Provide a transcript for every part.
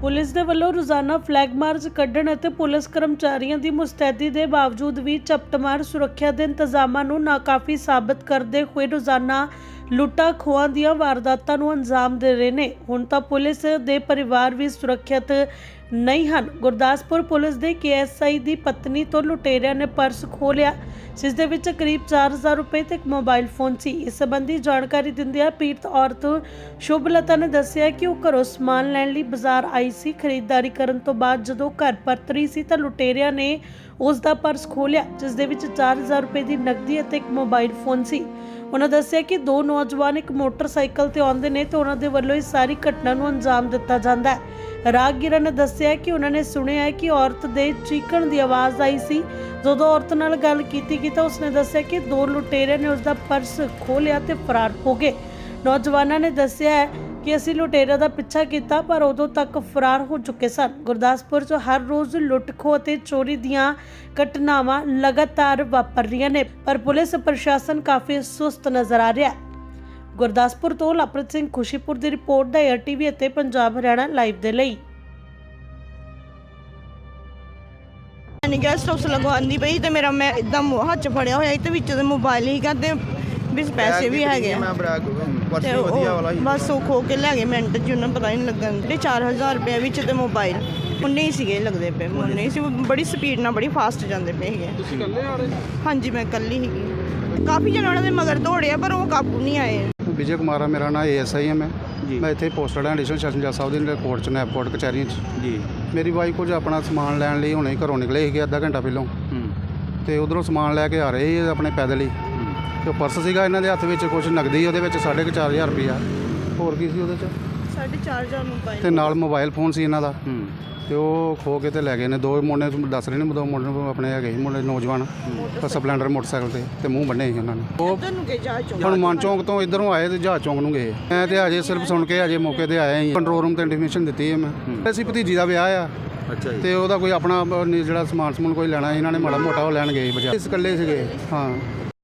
Police ਦੇ ਵੱਲੋਂ ਰੋਜ਼ਾਨਾ ਫਲੈਗ ਮਾਰਚ ਕੱਢਣ ਅਤੇ ਪੁਲਿਸ ਕਰਮਚਾਰੀਆਂ ਦੀ ਮੁਸਤੈਦੀ ਦੇ ਬਾਵਜੂਦ ਵੀ ਝਪਟਮਾਰ ਸੁਰੱਖਿਆ ਦੇ ਇੰਤਜ਼ਾਮਾਂ ਨੂੰ ਨਾਕਾਫੀ ਸਾਬਤ ਕਰਦੇ ਹੋਏ ਰੋਜ਼ਾਨਾ ਲੁੱਟਾਂ ਖੋਹਾਂ ਦੀਆਂ ਵਾਰਦਾਤਾਂ ਨੂੰ ਅੰਜਾਮ ਦੇ ਰਹੇ ਨੇ। ਹੁਣ ਤਾਂ ਪੁਲਿਸ ਦੇ ਪਰਿਵਾਰ ਵੀ ਸੁਰੱਖਿਅਤ ਨਹੀਂ ਹਨ। ਗੁਰਦਾਸਪੁਰ ਪੁਲਿਸ ਦੇ ਕੇਐਸਆਈ ਦੀ ਪਤਨੀ ਤੋਂ ਲੁਟੇਰਿਆਂ ਨੇ ਪਰਸ ਖੋਹ ਲਿਆ। ਜਿਸ ਦੇ ਵਿੱਚ ਕਰੀਬ 4000 ਰੁਪਏ ਤੇ ਇੱਕ ਮੋਬਾਈਲ ਫੋਨ ਸੀ। ਇਸ ਸੰਬੰਧੀ ਜਾਣਕਾਰੀ ਦਿੰਦਿਆਂ ਪੀੜਤ ਔਰਤ ਸ਼ੁਭਲਤਾ ਨੇ ਦੱਸਿਆ ਕਿ ਉਹ ਘਰੋਂ ਸਮਾਨ ਲੈਣ ਲਈ ਬਾਜ਼ਾਰ ਆਈ ਸੀ। ਖਰੀਦਦਾਰੀ ਕਰਨ ਤੋਂ ਬਾਅਦ ਜਦੋਂ ਘਰ ਪਰਤ ਰਹੀ ਸੀ ਤਾਂ ਲੁਟੇਰਿਆਂ ਨੇ ਉਸ ਦਾ ਪਰਸ ਖੋਲਿਆ ਜਿਸ ਦੇ ਵਿੱਚ 4000 ਰੁਪਏ ਦੀ ਨਕਦੀ ਅਤੇ ਇੱਕ ਮੋਬਾਈਲ ਫੋਨ ਸੀ। ਉਹਨਾਂ ਦੱਸਿਆ ਕਿ ਦੋ ਨੌਜਵਾਨ ਇੱਕ ਮੋਟਰਸਾਈਕਲ ਤੇ ਆਉਂਦੇ ਨੇ ਤੇ ਉਹਨਾਂ ਦੇ ਵੱਲੋਂ ਇਸ ਸਾਰੀ ਘਟਨਾ ਨੂੰ ਅੰਜਾਮ ਦਿੱਤਾ ਜਾਂਦਾ ਹੈ। ਰਾਹਗੀਰਾਂ ਨੇ ਦੱਸਿਆ ਕਿ ਉਹਨਾਂ ਨੇ ਸੁਣਿਆ ਹੈ ਕਿ ਔਰਤ ਦੇ ਚੀਕਣ ਦੀ ਆਵਾਜ਼ ਆਈ ਸੀ। ਜਦੋਂ ਔਰਤ ਨਾਲ ਗੱਲ ਕੀਤੀ ਗਈ ਤਾਂ ਉਸਨੇ ਦੱਸਿਆ ਕਿ ਦੋ ਲੁਟੇਰੇ ਨੇ ਉਸਦਾ ਪਰਸ ਖੋਹ ਲਿਆ ਤੇ ਫਰਾਰ ਹੋ ਗਏ। ਨੌਜਵਾਨਾਂ ਨੇ ਦੱਸਿਆ ਹੈ ਕਿ ਅਸੀਂ ਲੁਟੇਰਿਆਂ ਦਾ ਪਿੱਛਾ ਕੀਤਾ, ਪਰ ਉਦੋਂ ਤੱਕ ਫਰਾਰ ਹੋ ਚੁੱਕੇ ਸਨ। ਗੁਰਦਾਸਪੁਰ 'ਚ ਹਰ ਰੋਜ਼ ਲੁੱਟ ਅਤੇ ਚੋਰੀ ਦੀਆਂ ਘਟਨਾਵਾਂ ਲਗਾਤਾਰ ਵਾਪਰ ਰਹੀਆਂ ਨੇ, ਪਰ ਪੁਲਿਸ ਪ੍ਰਸ਼ਾਸਨ ਕਾਫੀ ਸੁਸਤ ਨਜ਼ਰ ਆ ਰਿਹਾ ਹੈ। ਗੁਰਦਾਸਪੁਰ ਤੋਂ ਲਪ੍ਰਿਤ ਸਿੰਘ ਖੁਸ਼ੀਪੁਰ ਦੀ ਰਿਪੋਰਟ ਦਾ ਏਆਰ ਅਤੇ ਪੰਜਾਬ ਹਰਿਆਣਾ ਲਾਈਵ ਦੇ ਲਈ। ਨਹੀਂ ਗੈਸਟ ਹਾਊਸ ਲਗਵਾਉਂਦੀ ਪਈ ਤੇ ਮੇਰਾ ਮੈਂ ਇਦਾਂ ਹੱਥ 'ਚ ਫੜਿਆ ਹੋਇਆ ਤੇ ਵਿੱਚ ਦੇ ਮੋਬਾਈਲ ਹੀ ਤੇ ਵਿੱਚ ਪੈਸੇ ਵੀ ਹੈਗੇ ਆ। ਮੈਂ ਬੜਾ ਪਰਸ ਤੇ ਵਧੀਆ ਉਹ ਵਾਲਾ ਬਸ ਉਹ ਖੋ ਕੇ ਲੈ ਗਏ ਮਿੰਟ 'ਚ ਉਹਨਾਂ ਪਤਾ ਹੀ ਨਹੀਂ ਲੱਗਣ ਤੇ 4000 ਰੁਪਏ ਵਿੱਚ ਤੇ ਮੋਬਾਈਲ ਉਨੇ ਹੀ ਸੀਗੇ ਲੱਗਦੇ ਪਏ ਉਨੇ ਹੀ ਸੀ ਉਹ ਬੜੀ ਸਪੀਡ ਨਾਲ ਬੜੀ ਫਾਸਟ ਜਾਂਦੇ ਪਏ ਸੀਗੇ। ਤੁਸੀਂ ਇਕੱਲੇ ਆ ਰਹੇ? ਹਾਂਜੀ ਮੈਂ ਇਕੱਲੀ ਸੀਗੀ। ਕਾਫੀ ਜਣੇ ਉਹਨਾਂ ਦੇ ਮਗਰ ਦੌੜਿਆ ਪਰ ਉਹ ਕਾਬੂ ਨਹੀਂ ਆਏ। ਵਿਜੇ ਕੁਮਾਰ ਆ ਮੇਰਾ ਨਾਮ ਏਐਸਆਈ ਹੈ ਮੈਂ। ਮੈਂ ਇੱਥੇ ਪੋਸਟਡ ਹਾਂ ਐਡੀਸ਼ਨਲ ਸੈਸ਼ਨ ਜੱਜ ਸਾਹਿਬ ਦੇ ਕੋਰਟ ਚ ਨੈਪਕੋਟ ਕਚਹਿਰੀਆਂ ਚ। ਜੀ। ਮੇਰੀ ਵਾਈਫ ਕੁਝ ਆਪਣਾ ਸਮਾਨ ਲੈਣ ਲਈ ਹੁਣੇ ਘਰੋਂ ਨਿਕਲੇ ਸੀਗੇ ਅੱਧਾ ਘੰਟਾ ਪਹਿਲਾਂ। ਹੂੰ। ਤੇ ਉਧਰੋਂ ਸਮਾਨ ਲੈ ਕੇ ਆ ਰਹੇ ਸੀ ਆਪਣੇ ਪੈਦਲ ਹੀ। ਤੇ ਉਹ ਪਰਸ ਸੀਗਾ ਇਹਨਾਂ ਦੇ ਹੱਥ ਵਿੱਚ ਕੁਝ ਨਗਦੀ ਉਹਦੇ ਵਿੱਚ 4500 ਰੁਪਇਆ ਹੋਰ ਕੀ ਸੀ ਉਹਦੇ ਚ? 4500 ਮੋਬਾਈਲ ਤੇ ਨਾਲ ਮੋਬਾਈਲ ਫੋਨ ਸੀ ਇਹਨਾਂ ਦਾ। ਹੂੰ। ਤੇ ਉਹ ਖੋ ਕੇ ਤੇ ਲੈ ਗਏ ਨੇ। ਦੋ ਮੁੰਡੇ ਦੱਸ ਰਹੇ ਨੇ ਦੋ ਮੁੰਡੇ ਆਪਣੇ ਹੈਗੇ ਸੀ ਮੁੰਡੇ ਨੌਜਵਾਨ। ਸਪਲੈਂਡਰ ਮੋਟਰਸਾਈਕਲ ਤੇ ਤੇ ਮੂੰਹ ਬੰਨੇ ਸੀ ਉਹਨਾਂ ਨੇ। ਉਹ ਤੁਹਾਨੂੰ ਕਿ ਜਾ ਹਨੂੰਮਾਨ ਚੌਂਕ ਤੋਂ ਇਧਰੋਂ ਆਏ ਤੇ ਜਹਾਜ਼ ਚੌਂਕ ਨੂੰ ਗਏ। ਮੈਂ ਤੇ ਅਜੇ ਸਿਰਫ ਸੁਣ ਕੇ ਅਜੇ ਮੌਕੇ ਤੇ ਆਇਆ ਹੀ ਕੰਟਰੋਲ ਰੂਮ ਤੇ ਇੰਟੀਮੇਸ਼ਨ ਦਿੱਤੀ ਹੈ ਮੈਂ। ਅਸੀਂ ਭਤੀਜੀ ਦਾ ਵਿਆਹ ਆ। ਅੱਛਾ ਜੀ। ਤੇ ਉਹਦਾ ਕੋਈ ਆਪਣਾ ਜਿਹੜਾ ਸਮਾਨ ਸਮੂਨ ਕੋਈ ਲੈਣਾ ਸੀ, ਇਹਨਾਂ ਨੇ ਮਾੜਾ ਮੋਟਾ ਉਹ ਲੈਣ ਗਏ ਬਜਾ ਇਸ ਇਕੱਲੇ ਸੀਗੇ। ਹਾਂ।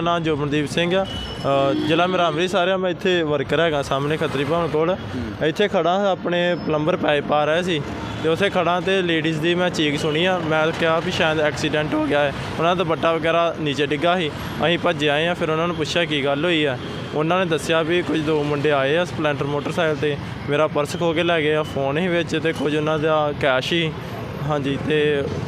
ਨਾਮ ਜੋਬਨਦੀਪ ਸਿੰਘ ਆ। ਜ਼ਿਲ੍ਹਾ ਮੇਰਾ ਅੰਮ੍ਰਿਤਸਰ ਆ। ਮੈਂ ਇੱਥੇ ਵਰਕਰ ਹੈਗਾ ਸਾਹਮਣੇ ਖੱਤਰੀ ਭਵਨ ਕੋਲ। ਇੱਥੇ ਖੜਾ ਆਪਣੇ ਪਲੰਬਰ ਪਾਈਪ ਪਾ ਰਿਹਾ ਸੀ ਤੇ ਉਸੇ ਖੜਾ ਤੇ ਲੇਡੀਜ਼ ਦੀ ਮੈਂ ਚੀਕ ਸੁਣੀ ਆ। ਮੈਂ ਕਿਹਾ ਵੀ ਸ਼ਾਇਦ ਐਕਸੀਡੈਂਟ ਹੋ ਗਿਆ ਹੈ। ਉਹਨਾਂ ਦਾ ਦੁਪੱਟਾ ਵਗੈਰਾ ਨੀਚੇ ਡਿੱਗਾ ਸੀ। ਅਸੀਂ ਭੱਜੇ ਆਏ ਆ ਫਿਰ ਉਹਨਾਂ ਨੂੰ ਪੁੱਛਿਆ ਕੀ ਗੱਲ ਹੋਈ ਆ। ਉਹਨਾਂ ਨੇ ਦੱਸਿਆ ਵੀ ਕੁਝ ਦੋ ਮੁੰਡੇ ਆਏ ਆ ਸਪਲੈਂਡਰ ਮੋਟਰਸਾਈਕਲ ਤੇ। ਮੇਰਾ ਪਰਸ ਖੋ ਕੇ ਲੈ ਗਏ ਆ ਫੋਨ ਹੀ ਵਿੱਚ ਤੇ ਕੁਝ ਉਹਨਾਂ ਦਾ ਕੈਸ਼ ਹੀ। ਹਾਂਜੀ ਤੇ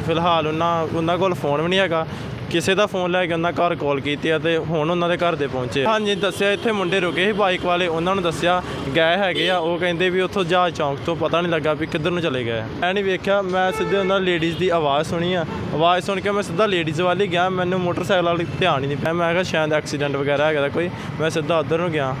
ਫਿਲਹਾਲ ਉਹਨਾਂ ਉਹਨਾਂ ਕੋਲ ਫੋਨ ਵੀ ਨਹੀਂ ਹੈਗਾ। ਕਿਸੇ ਦਾ ਫੋਨ ਲੈ ਕੇ ਉਹਨਾਂ ਘਰ ਕਾਲ ਕੀਤੀ ਆ ਤੇ ਹੁਣ ਉਹਨਾਂ ਦੇ ਘਰ ਦੇ ਪਹੁੰਚੇ ਹਾਂਜੀ, ਦੱਸਿਆ ਇੱਥੇ ਮੁੰਡੇ ਰੁਕੇ ਸੀ ਬਾਈਕ ਵਾਲੇ, ਉਹਨਾਂ ਨੂੰ ਦੱਸਿਆ ਗਏ ਹੈਗੇ ਆ। ਉਹ ਕਹਿੰਦੇ ਵੀ ਉੱਥੋਂ ਜਹਾਜ਼ ਚੌਂਕ ਤੋਂ ਪਤਾ ਨਹੀਂ ਲੱਗਾ ਵੀ ਕਿੱਧਰ ਨੂੰ ਚਲੇ ਗਏ ਮੈਂ ਨਹੀਂ ਵੇਖਿਆ, ਮੈਂ ਸਿੱਧੇ ਉਹਨਾਂ ਲੇਡੀਜ਼ ਦੀ ਆਵਾਜ਼ ਸੁਣੀ ਆ। ਆਵਾਜ਼ ਸੁਣ ਕੇ ਮੈਂ ਸਿੱਧਾ ਲੇਡੀਜ਼ ਵੱਲ ਹੀ ਗਿਆ, ਮੈਨੂੰ ਮੋਟਰਸਾਈਕਲ ਵਾਲੀ ਧਿਆਨ ਹੀ ਨਹੀਂ ਪਿਆ। ਮੈਂ ਕਿਹਾ ਸ਼ਾਇਦ ਐਕਸੀਡੈਂਟ ਵਗੈਰਾ ਹੈਗਾ ਦਾ ਕੋਈ, ਮੈਂ ਸਿੱਧਾ ਉੱਧਰ ਨੂੰ ਗਿਆ।